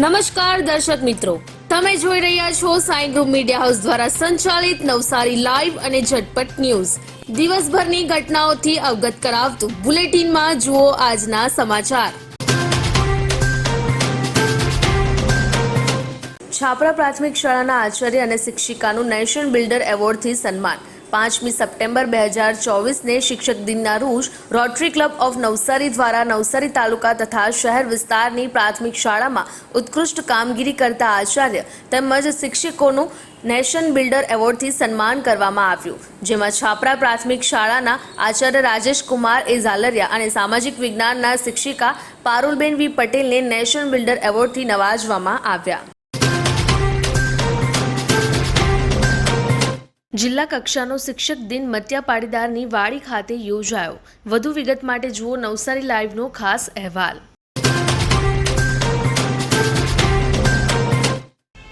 નમસ્કાર દર્શક મિત્રો. તમે જોઈ રહ્યા છો સાઈ ગ્રુપ મીડિયા હાઉસ દ્વારા સંચાલિત નવસારી લાઈવ અને ઝટપટ ન્યૂઝ. દિવસભરની ઘટનાઓથી અવગત કરાવતું બુલેટિનમાં જુઓ આજના સમાચાર. છાપરા પ્રાથમિક શાળાના આચાર્ય અને શિક્ષિકાનું નેશન બિલ્ડર એવોર્ડથી સન્માન. પાંચમી સપ્ટેમ્બર બે હજાર ચોવીસને શિક્ષક દિનના રોજ રોટરી ક્લબ ઓફ નવસારી દ્વારા નવસારી તાલુકા તથા શહેર વિસ્તારની પ્રાથમિક શાળામાં ઉત્કૃષ્ટ કામગીરી કરતા આચાર્ય તેમજ શિક્ષકોનું નેશન બિલ્ડર એવોર્ડથી સન્માન કરવામાં આવ્યું. જેમાં છાપરા પ્રાથમિક શાળાના આચાર્ય રાજેશ કુમાર એ ઝાલરિયા અને સામાજિક વિજ્ઞાનના શિક્ષિકા પારુલબેન વી પટેલને નેશન બિલ્ડર એવોર્ડથી નવાજવામાં આવ્યા. જિલ્લા કક્ષાનો શિક્ષક દિન મત્યા પાટીદારની વાડી ખાતે યોજાયો. વધુ વિગત માટે જુઓ નવસારી લાઈવનો ખાસ અહેવાલ.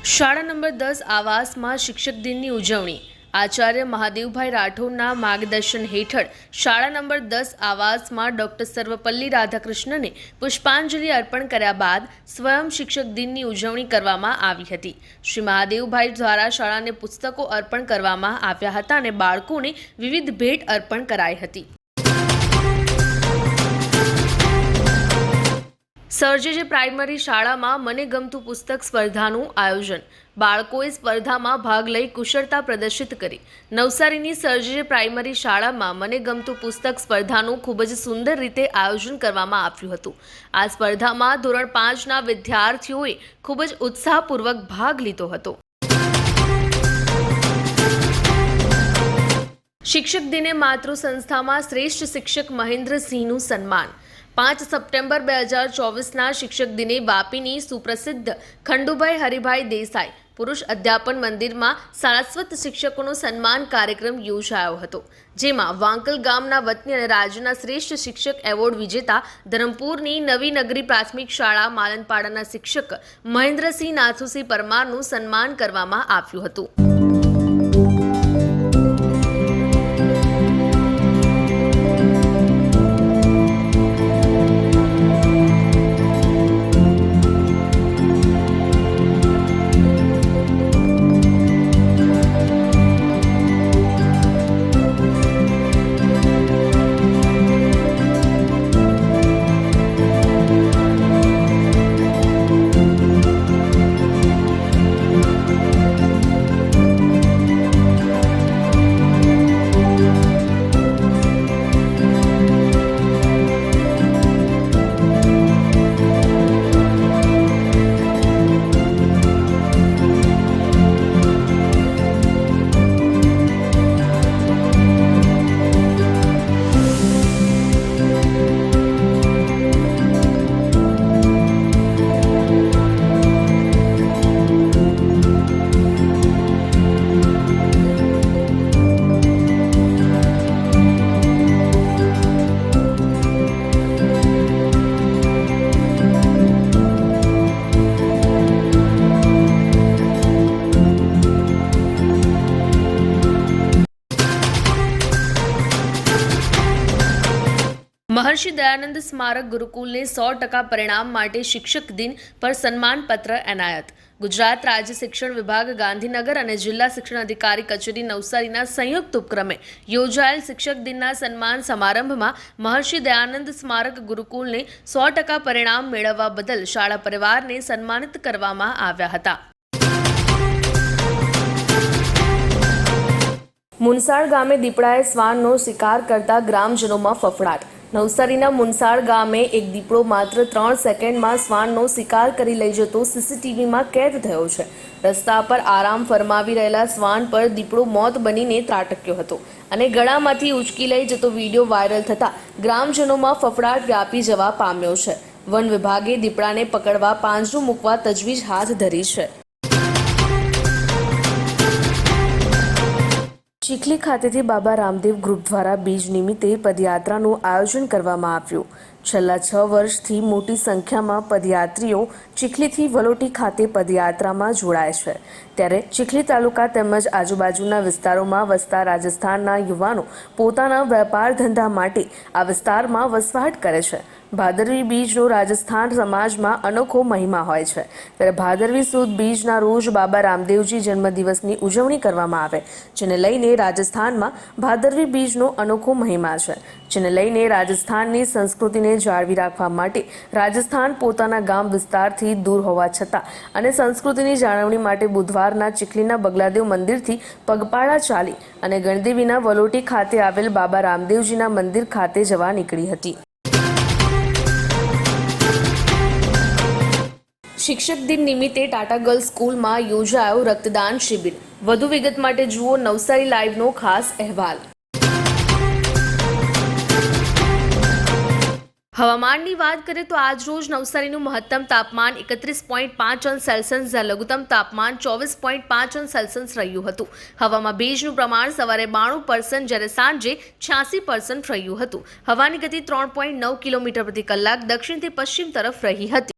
શાળા નંબર દસ આવાસમાં શિક્ષક દિનની ઉજવણી. આચાર્ય મહાદેવભાઈ રાઠોડના માર્ગદર્શન હેઠળ શાળા નંબર દસ આવાસમાં ડોક્ટર સર્વપલ્લી રાધાકૃષ્ણને પુષ્પાંજલિ અર્પણ કર્યા બાદ સ્વયં શિક્ષક દિનની ઉજવણી કરવામાં આવી હતી. શ્રી મહાદેવભાઈ દ્વારા શાળાને પુસ્તકો અર્પણ કરવામાં આવ્યા હતા અને બાળકોને વિવિધ ભેટ અર્પણ કરાઈ હતી. સર્જેજે પ્રાઇમરી શાળામાં મને ગમતું પુસ્તક સ્પર્ધાનું આયોજન. બાળકોએ સ્પર્ધામાં ભાગ લઈ કુશળતા પ્રદર્શિત કરી. નવસારીની સર્જેજે પ્રાઇમરી શાળામાં મને ગમતું પુસ્તક સ્પર્ધાનું ખૂબ જ સુંદર રીતે આયોજન કરવામાં આવ્યું હતું. આ સ્પર્ધામાં ધોરણ પાંચના વિદ્યાર્થીઓએ ખૂબ જ ઉત્સાહપૂર્વક ભાગ લીધો હતો. શિક્ષક દિને માતૃ સંસ્થામાં શ્રેષ્ઠ શિક્ષક મહેન્દ્રસિંહનું સન્માન. પાંચ સપ્ટેમ્બર બે હજાર ચોવીસના શિક્ષક દિને વાપીની સુપ્રસિદ્ધ ખંડુભાઈ હરિભાઈ દેસાઈ પુરુષ અધ્યાપન મંદિરમાં સારસ્વત શિક્ષકોનો સન્માન કાર્યક્રમ યોજાયો હતો, જેમાં વાંકલ ગામના વતની અને રાજ્યના શ્રેષ્ઠ શિક્ષક એવોર્ડ વિજેતા ધરમપુરની નવી નગરી પ્રાથમિક શાળા માલનપાડાના શિક્ષક મહેન્દ્રસિંહ નાથુસિંહ પરમારનું સન્માન કરવામાં આવ્યું હતું. મહર્ષિ દયાનંદ સ્મારક ગુરુકુલને સો ટકા પરિણામ માટે શિક્ષક દિન પર સન્માનપત્ર એનાયત. ગુજરાત રાજ્ય શિક્ષણ વિભાગ, ગાંધીનગર અને જિલ્લા શિક્ષણ અધિકારી કચેરી નવસારીના સંયુક્ત ઉપક્રમે યોજાયેલ શિક્ષક દિનના સન્માન સમારંભમાં મહર્ષિ દયાનંદ સ્મારક ગુરુકુલને સો ટકા પરિણામ મેળવવા બદલ શાળા પરિવારને સન્માનિત કરવામાં આવ્યા હતા. મુનસાળ ગામે દીપડાએ શ્વાનનો શિકાર કરતા ગ્રામજનોમાં ફફડાટ. નવસારીના મુનસાળ ગામે એક દીપડો માત્ર ત્રણ સેકન્ડમાં શ્વાનનો શિકાર કરી લઈ જતો સીસીટીવીમાં કેદ થયો છે. રસ્તા પર આરામ ફરમાવી રહેલા શ્વાન પર દીપડો મોત બનીને ત્રાટક્યો હતો અને ગળામાંથી ઉચકી લઈ જતો વીડિયો વાયરલ થતાં ગ્રામજનોમાં ફફડાટ વ્યાપી જવા પામ્યો છે. વન વિભાગે દીપડાને પકડવા પાંજરું મૂકવા તજવીજ હાથ ધરી છે. ચીખલી ખાતેથી બાબા રામદેવ ગ્રુપ દ્વારા બીજ નિમિત્તે પદયાત્રાનું આયોજન કરવામાં આવ્યું. છેલ્લા છ વર્ષથી મોટી સંખ્યામાં પદયાત્રીઓ ચીખલીથી વલોટી ખાતે પદયાત્રામાં જોડાય છે. ત્યારે ચીખલી તાલુકા તેમજ આજુબાજુના વિસ્તારોમાં વસતા રાજસ્થાનના યુવાનો પોતાના વેપાર ધંધા માટે આ વિસ્તારમાં વસવાટ કરે છે. ભાદરવી બીજનો રાજસ્થાન સમાજમાં અનોખો મહિમા હોય છે. ત્યારે ભાદરવી સુદ બીજના રોજ બાબા રામદેવજી જન્મદિવસની ઉજવણી કરવામાં આવે, જેને લઈને રાજસ્થાનમાં ભાદરવી બીજનો અનોખો મહિમા છે. જેને લઈને રાજસ્થાનની સંસ્કૃતિને જાળવી રાખવા માટે રાજસ્થાન પોતાના ગામ વિસ્તારથી દૂર હોવા છતાં અને સંસ્કૃતિની જાળવણી માટે બુધવારના ચીખલીના બગલાદેવ મંદિરથી પગપાળા ચાલી અને ગણદેવીના વલોટી ખાતે આવેલ બાબા રામદેવજીના મંદિર ખાતે જવા નીકળી હતી. શિક્ષક દિન નિમિત્તે ટાટા ગર્લ્સ સ્કૂલમાં યોજાયો રક્તદાન શિબિર. વધુ વિગત માટે જુઓ નવસારી લાઈવનો ખાસ અહેવાલ. હવામાનની વાત કરીએ તો આજ રોજ નવસારીનું મહત્તમ તાપમાન એકત્રીસ પોઈન્ટ પાંચ અંશ સેલ્સિયસ જ્યારે લઘુત્તમ તાપમાન ચોવીસ પોઈન્ટ પાંચ અંશ સેલ્સિયસ રહ્યું હતું. હવામાં ભેજનું પ્રમાણ સવારે બાણું પર્સન્ટ જ્યારે સાંજે છ્યાસી પર્સન્ટ રહ્યું હતું. હવાની ગતિ ત્રણ પોઈન્ટ નવ કિલોમીટર પ્રતિ કલાક દક્ષિણથી પશ્ચિમ તરફ રહી હતી.